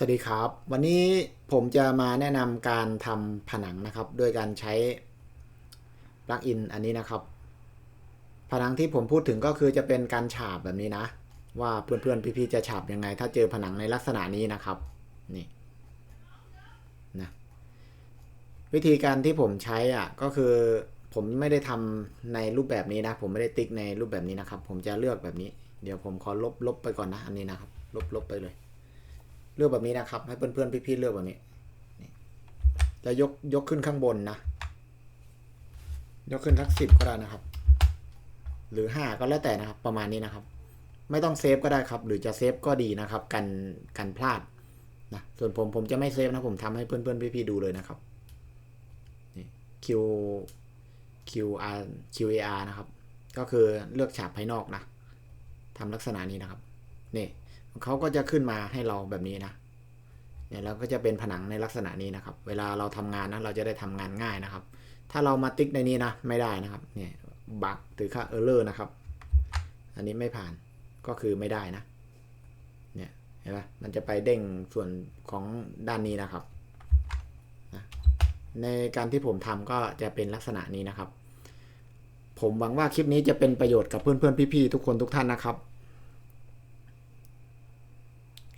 สวัสดีครับ วันนี้ผมจะมาแนะนำการทำผนังนะครับด้วยการใช้ปลั๊กอินอันนี้นะครับ ผนังที่ผมพูดถึงก็คือจะเป็นการฉาบแบบนี้นะ ว่าเพื่อนๆพี่ๆจะฉาบยังไง ถ้าเจอผนังในลักษณะนี้นะครับนี่นะวิธีการที่ผมใช้อะก็คือผมไม่ได้ทำในรูปแบบนี้นะ ผมไม่ได้ติ๊กในรูปแบบนี้นะครับ ผมจะเลือกแบบนี้ เดี๋ยวผมขอลบลบไปก่อนนะ อันนี้นะครับ ลบลบไปเลย เลือกแบบนี้นะครับ ให้เพื่อนๆพี่ๆเลือกแบบนี้จะยกยกขึ้นข้างบนนะ ยกขึ้นทักสิบก็ได้นะครับ หรือห้าก็แล้วแต่นะครับ ประมาณนี้นะครับ ไม่ต้องเซฟก็ได้ครับ หรือจะเซฟก็ดีนะครับ กันกันพลาดนะส่วนผมผมจะไม่เซฟนะผมทำให้เพื่อนๆพี่ๆดูเลยนะครับนี่ Q Q R Q A R นะครับ ก็คือเลือกฉาบภายนอกนะทำลักษณะนี้นะครับ นี่ เขาก็จะขึ้นมาให้เราแบบนี้นะเนี่ยเราก็จะเป็นผนังในลักษณะนี้นะครับ เวลาเราทำงานนะเราจะได้ทำงานง่ายนะครับ ถ้าเรามาติ๊กในนี้นะไม่ได้นะครับเนี่ยบักถือค่าเออร์เลอร์นะครับ อันนี้ไม่ผ่านก็คือไม่ได้นะเนี่ยเห็นไหมมันจะไปเด้งส่วนของด้านนี้นะครับนะในการที่ผมทำก็จะเป็นลักษณะนี้นะครับ ผมหวังว่าคลิปนี้จะเป็นประโยชน์กับเพื่อนๆพี่ๆทุกคนทุกท่านนะครับ